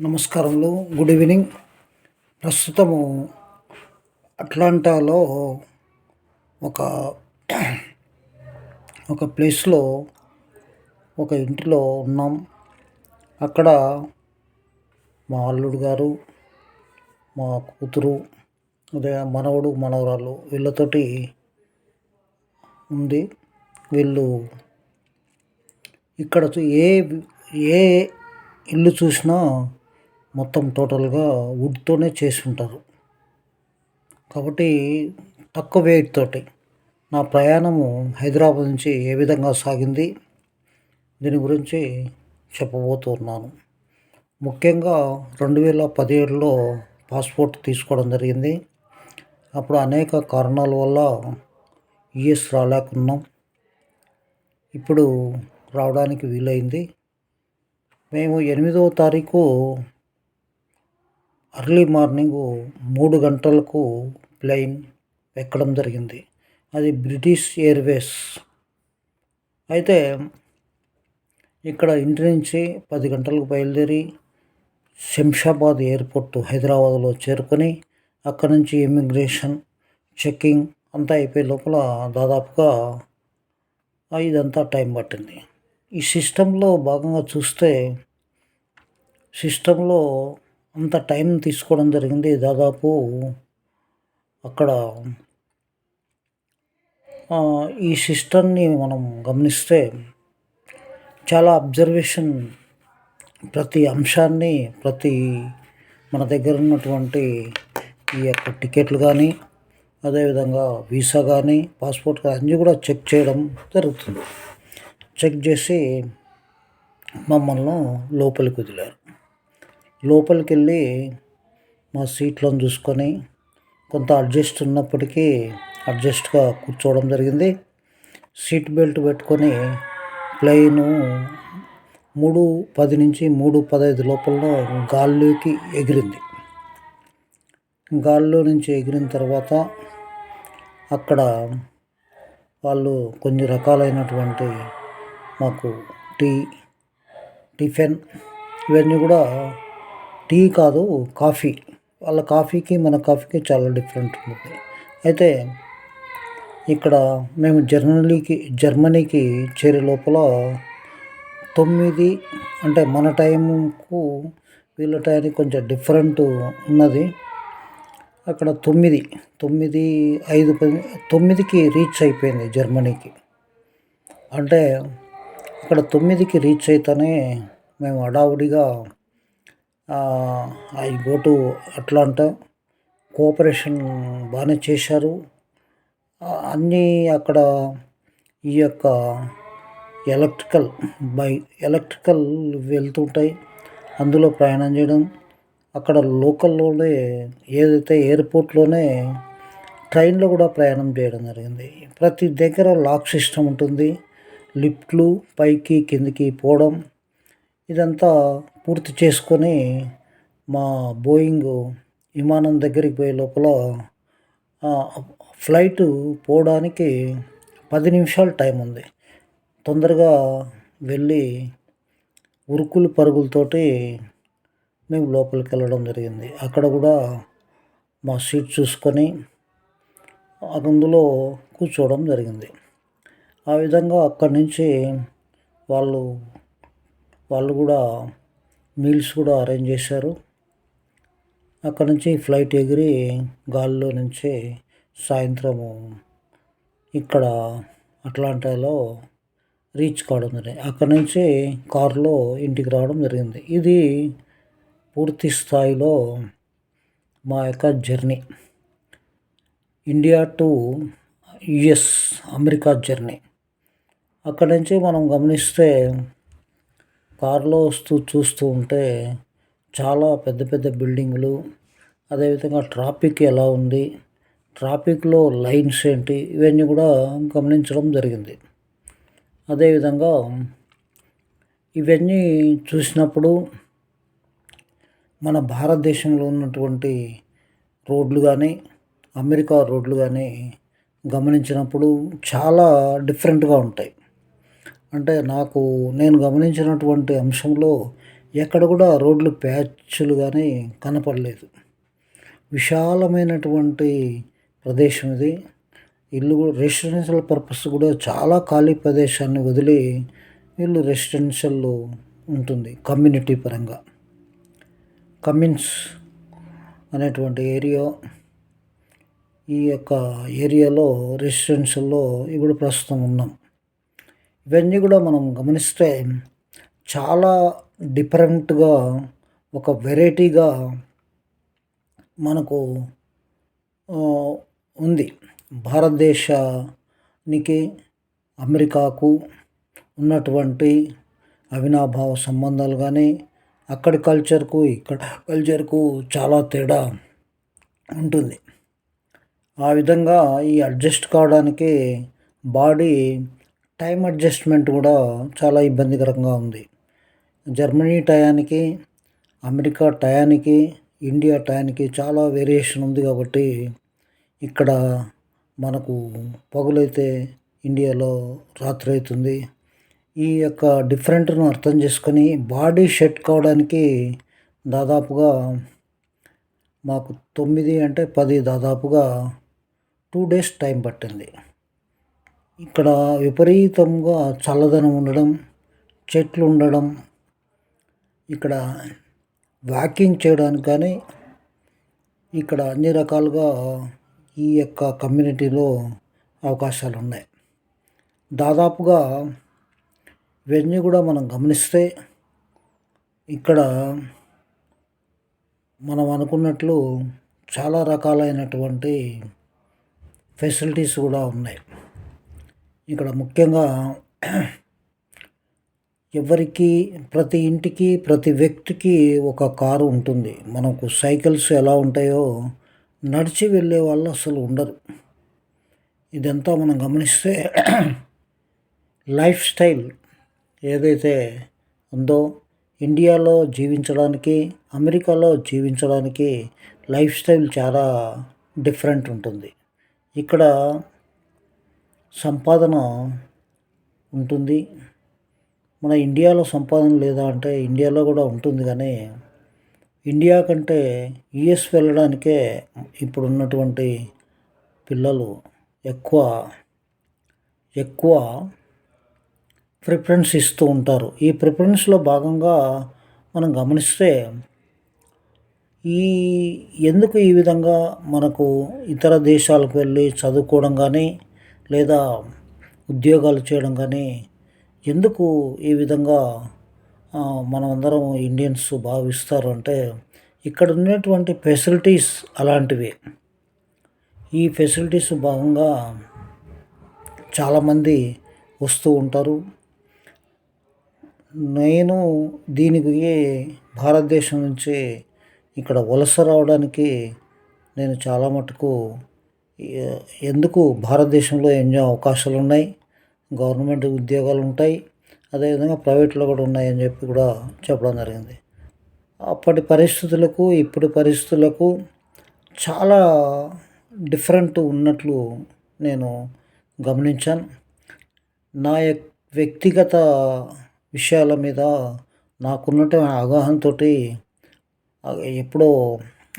నమస్కారములు. Good evening ప్రస్తుతము అట్లాంటాలో ఒక ఒక ప్లేస్లో ఒక ఇంటిలో ఉన్నాం. అక్కడ మా అల్లుడు గారు మా కూతురు అదే మనవడు మనవరాలు వీళ్ళతోటి ఉంది. వీళ్ళు ఇక్కడ చూ- ఏ ఏ ఇల్లు చూసినా మొత్తం టోటల్గా వుడ్తోనే చేసి ఉంటారు కాబట్టి తక్కువ వెయిట్ తోటి నా ప్రయాణము హైదరాబాద్ నుంచి ఏ విధంగా సాగింది దీని గురించి చెప్పబోతున్నాను. ముఖ్యంగా రెండు వేల పదిహేడులో పాస్పోర్ట్ తీసుకోవడం జరిగింది. అప్పుడు అనేక కారణాల వల్ల యుఎస్ రాలేకున్నాం. ఇప్పుడు రావడానికి వీలైంది. మేము ఎనిమిదవ తారీఖు అర్లీ మార్నింగ్ మూడు గంటలకు ప్లెయిన్ ఎక్కడం జరిగింది. అది బ్రిటిష్ ఎయిర్వేస్. అయితే ఇక్కడ ఇంటి నుంచి పది గంటలకు బయలుదేరి శంషాబాద్ ఎయిర్పోర్ట్ హైదరాబాద్లో చేరుకొని అక్కడ నుంచి ఇమిగ్రేషన్ చెక్కింగ్ అంతా అయిపోయే లోపల దాదాపుగా ఇదంతా టైం పట్టింది. ఈ సిస్టంలో భాగంగా చూస్తే సిస్టంలో అంత టైం తీసుకోవడం జరిగింది. దాదాపు అక్కడ ఈ సిస్టమ్ని మనం గమనిస్తే చాలా అబ్జర్వేషన్ ప్రతి అంశాన్ని ప్రతి మన దగ్గర ఉన్నటువంటి ఈ యొక్క టికెట్లు కానీ అదేవిధంగా వీసా కానీ పాస్పోర్ట్ కానీ అన్నీ కూడా చెక్ చేయడం జరుగుతుంది. చెక్ చేసి మమ్మల్ని లోపలికి వదిలారు. లోపలికి వెళ్ళి మా సీట్లను చూసుకొని కొంత అడ్జస్ట్ ఉన్నప్పటికీ అడ్జస్ట్గా కూర్చోవడం జరిగింది. సీట్ బెల్ట్ పెట్టుకొని ప్లెయిన్ మూడు పది నుంచి మూడు పదహైదు లోపల గాల్లోకి ఎగిరింది. గాల్లో నుంచి ఎగిరిన తర్వాత అక్కడ వాళ్ళు కొన్ని రకాలైనటువంటి మాకు టీ టిఫిన్ ఇవన్నీ కూడా టీ కాదు కాఫీ. వాళ్ళ కాఫీకి మన కాఫీకి చాలా డిఫరెంట్ ఉంటుంది. అయితే ఇక్కడ మేము జర్మనీకి జర్మనీకి చేరే లోపల తొమ్మిది అంటే మన టైంకు వీళ్ళ టైంకి కొంచెం డిఫరెంట్ ఉన్నది. అక్కడ తొమ్మిది తొమ్మిది ఐదు పది తొమ్మిదికి రీచ్ అయిపోయింది జర్మనీకి. అంటే అక్కడ తొమ్మిదికి రీచ్ అయితేనే మేము హడావుడిగా I go to Atlanta cooperation బాగానే చేశారు. అన్నీ అక్కడ ఈ యొక్క ఎలక్ట్రికల్ బై ఎలక్ట్రికల్ వెళ్తుంటాయి. అందులో ప్రయాణం చేయడం. అక్కడ లోకల్లోనే ఏదైతే ఎయిర్పోర్ట్లోనే ట్రైన్లో కూడా ప్రయాణం చేయడం జరిగింది. ప్రతి దగ్గర లాక్ సిస్టమ్ ఉంటుంది. లిఫ్ట్లు పైకి కిందికి పోవడం. ఇదంతా పూర్తి చేసుకొని మా బోయింగ్ విమానం దగ్గరికి పోయే లోపల ఫ్లైట్ పోవడానికి పది నిమిషాలు టైం ఉంది. తొందరగా వెళ్ళి ఉరుకులు పరుగులతోటి మేము లోపలికి వెళ్ళడం జరిగింది. అక్కడ కూడా మా సీట్ చూసుకొని అందులో కూర్చోవడం జరిగింది. ఆ విధంగా అక్కడి నుంచి వాళ్ళు వాళ్ళు కూడా మీల్స్ కూడా అరేంజ్ చేశారు. అక్కడ నుంచి ఫ్లైట్ ఎగిరి గాల్లో నుంచి సాయంత్రము ఇక్కడ అట్లాంటాలో రీచ్ కావడం జరిగింది. అక్కడ నుంచి కారులో ఇంటికి రావడం జరిగింది. ఇది పూర్తి స్థాయిలో మా యొక్క journey. India to US America journey. అక్కడ నుంచి మనం గమనిస్తే కారులో వస్తూ చూస్తూ ఉంటే చాలా పెద్ద పెద్ద బిల్డింగులు అదేవిధంగా ట్రాఫిక్ ఎలా ఉంది ట్రాఫిక్లో లైన్స్ ఏంటి ఇవన్నీ కూడా గమనించడం జరిగింది. అదేవిధంగా ఇవన్నీ చూసినప్పుడు మన భారతదేశంలో ఉన్నటువంటి రోడ్లు కానీ అమెరికా రోడ్లు కానీ గమనించినప్పుడు చాలా డిఫరెంట్గా ఉంటాయి. అంటే నాకు నేను గమనించినటువంటి అంశంలో ఎక్కడ కూడా రోడ్లు ప్యాచ్లు కానీ కనపడలేదు. విశాలమైనటువంటి ప్రదేశం ఇది. ఇల్లు కూడా రెసిడెన్షియల్ పర్పస్ కూడా చాలా ఖాళీ ప్రదేశాన్ని వదిలి ఇల్లు రెసిడెన్షియల్ ఉంటుంది కమ్యూనిటీ పరంగా. కమిన్స్ అనేటువంటి ఏరియా ఈ యొక్క ఏరియాలో రెసిడెన్షియల్లో ఇప్పుడు ప్రస్తుతం ఉన్నాం. ఇవన్నీ కూడా మనం గమనిస్తే చాలా డిఫరెంట్గా ఒక వెరైటీగా మనకు ఉంది. భారతదేశానికి అమెరికాకు ఉన్నటువంటి అవినాభావ సంబంధాలు కానీ అక్కడి కల్చర్కు ఇక్కడ కల్చర్కు చాలా తేడా ఉంటుంది. ఆ విధంగా ఈ అడ్జస్ట్ కావడానికి బాడీ టైం అడ్జస్ట్మెంట్ కూడా చాలా ఇబ్బందికరంగా ఉంది. జర్మనీ టయానికి అమెరికా టయానికి ఇండియా టయానికి చాలా వేరియేషన్ ఉంది కాబట్టి ఇక్కడ మనకు పగులైతే ఇండియాలో రాత్రి అవుతుంది ఈ యొక్క డిఫరెంట్ను అర్థం చేసుకొని బాడీ షెట్ కావడానికి దాదాపుగా మాకు తొమ్మిది అంటే పది దాదాపుగా టూ డేస్ టైం పట్టింది. ఇక్కడ విపరీతంగా చల్లదనం ఉండడం చెట్లు ఉండడం ఇక్కడ వాకింగ్ చేయడానికి కానీ ఇక్కడ అన్ని రకాలుగా ఈ యొక్క కమ్యూనిటీలో అవకాశాలు ఉన్నాయి. దాదాపుగా ఇవన్నీ కూడా మనం గమనిస్తే ఇక్కడ మనం అనుకున్నట్లు చాలా రకాలైనటువంటి ఫెసిలిటీస్ కూడా ఉన్నాయి. ఇక్కడ ముఖ్యంగా ఎవరికి ప్రతి ఇంటికి ప్రతి వ్యక్తికి ఒక కారు ఉంటుంది. మనకు సైకిల్స్ ఎలా ఉంటాయో నడిచి వెళ్ళే వాళ్ళు అసలు ఉండరు. ఇదంతా మనం గమనిస్తే లైఫ్ స్టైల్ ఏదైతే ఉందో ఇండియాలో జీవించడానికి అమెరికాలో జీవించడానికి లైఫ్ స్టైల్ చాలా డిఫరెంట్ ఉంటుంది. ఇక్కడ సంపాదన ఉంటుంది. మన ఇండియాలో సంపాదన లేదా అంటే ఇండియాలో కూడా ఉంటుంది కానీ ఇండియా కంటే యుఎస్ వెళ్ళడానికే ఇప్పుడు ఉన్నటువంటి పిల్లలు ఎక్కువ ఎక్కువ ప్రిఫరెన్స్ ఇస్తూ ఉంటారు. ఈ ప్రిఫరెన్స్లో భాగంగా మనం గమనిస్తే ఈ ఎందుకు ఈ విధంగా మనకు ఇతర దేశాలకు వెళ్ళి చదువుకోవడం కానీ లేదా ఉద్యోగాలు చేయడం కానీ ఎందుకు ఈ విధంగా మనం అందరం ఇండియన్స్ భావిస్తారు అంటే ఇక్కడ ఉన్నటువంటి ఫెసిలిటీస్ అలాంటివి. ఈ ఫెసిలిటీస్ భాగంగా చాలామంది వస్తూ ఉంటారు. నేను దీనికి భారతదేశం నుంచి ఇక్కడ వలస రావడానికి నేను చాలా మటుకు ఎందుకు భారతదేశంలో ఎన్నో అవకాశాలు ఉన్నాయి గవర్నమెంట్ ఉద్యోగాలు ఉంటాయి అదేవిధంగా ప్రైవేట్లో కూడా ఉన్నాయని చెప్పి కూడా చెప్పడం జరిగింది. అప్పటి పరిస్థితులకు ఇప్పటి పరిస్థితులకు చాలా డిఫరెంట్ ఉన్నట్లు నేను గమనించాను. నా వ్యక్తిగత విషయాల మీద నాకున్నటువంటి అవగాహనతో ఎప్పుడో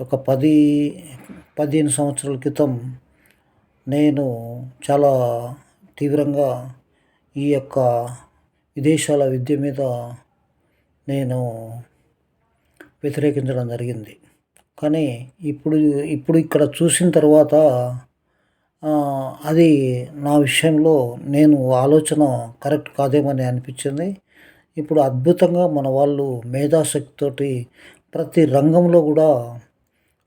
ఒక పది పదిహేను సంవత్సరాల క్రితం నేను చాలా తీవ్రంగా ఈ యొక్క విదేశాల విద్య మీద నేను వ్యతిరేకించడం జరిగింది. కానీ ఇప్పుడు ఇప్పుడు ఇక్కడ చూసిన తర్వాత అది నా విషయంలో నేను ఆలోచన కరెక్ట్ కాదేమని అనిపించింది. ఇప్పుడు అద్భుతంగా మన వాళ్ళు మేధాశక్తితోటి ప్రతి రంగంలో కూడా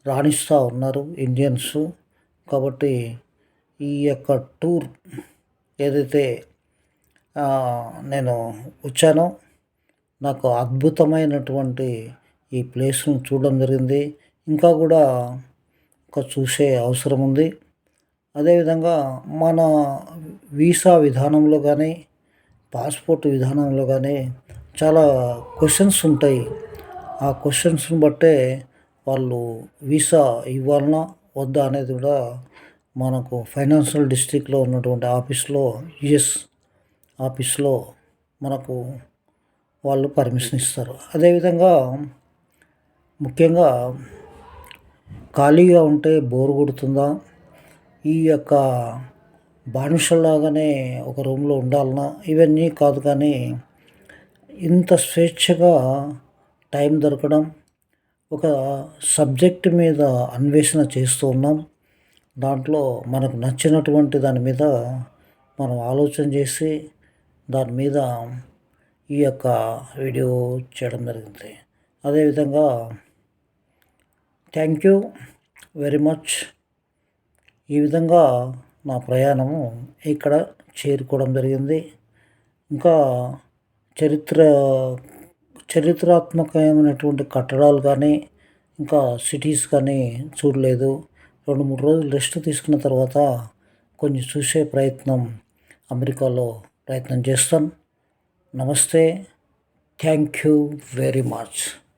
రాణిస్తూ ఉన్నారు ఇండియన్స్ కాబట్టి ఈ యొక్క టూర్ ఏదైతే నేను వచ్చానో నాకు అద్భుతమైనటువంటి ఈ ప్లేస్ను చూడడం జరిగింది. ఇంకా కూడా ఒక చూసే అవసరం ఉంది. అదేవిధంగా మన వీసా విధానంలో కానీ పాస్పోర్ట్ విధానంలో కానీ చాలా క్వశ్చన్స్ ఉంటాయి. ఆ క్వశ్చన్స్ని బట్టే వాళ్ళు వీసా ఇవ్వాలన్నా వద్దా అనేది కూడా మనకు ఫైనాన్షియల్ డిస్ట్రిక్ట్లో ఉన్నటువంటి ఆఫీస్లో యుఎస్ ఆఫీస్లో మనకు వాళ్ళు పర్మిషన్ ఇస్తారు. అదేవిధంగా ముఖ్యంగా ఖాళీగా ఉంటే బోర్ కొడుతుందా? ఈ యొక్క బానిసలాగానే ఒక రూమ్లో ఉండాలన్నా ఇవన్నీ కాదు కానీ ఇంత స్వేచ్ఛగా టైం దొరకడం ఒక సబ్జెక్ట్ మీద అన్వేషణ చేస్తూ ఉన్నాం. దాంట్లో మనకు నచ్చినటువంటి దాని మీద మనం ఆలోచన చేసి దాని మీద ఈ యొక్క వీడియో చేయడం జరిగింది. అదేవిధంగా థ్యాంక్ యూ వెరీ మచ్. ఈ విధంగా నా ప్రయాణము ఇక్కడ చేరుకోవడం జరిగింది. ఇంకా చరిత్ర చరిత్రాత్మకమైనటువంటి కట్టడాలు కానీ ఇంకా సిటీస్ కానీ చూడలేదు. రెండు మూడు రోజులు రెస్ట్ తీసుకున్న తర్వాత కొన్ని చూసే ప్రయత్నం అమెరికాలో ప్రయత్నం చేస్తాను. నమస్తే. Thank you very much.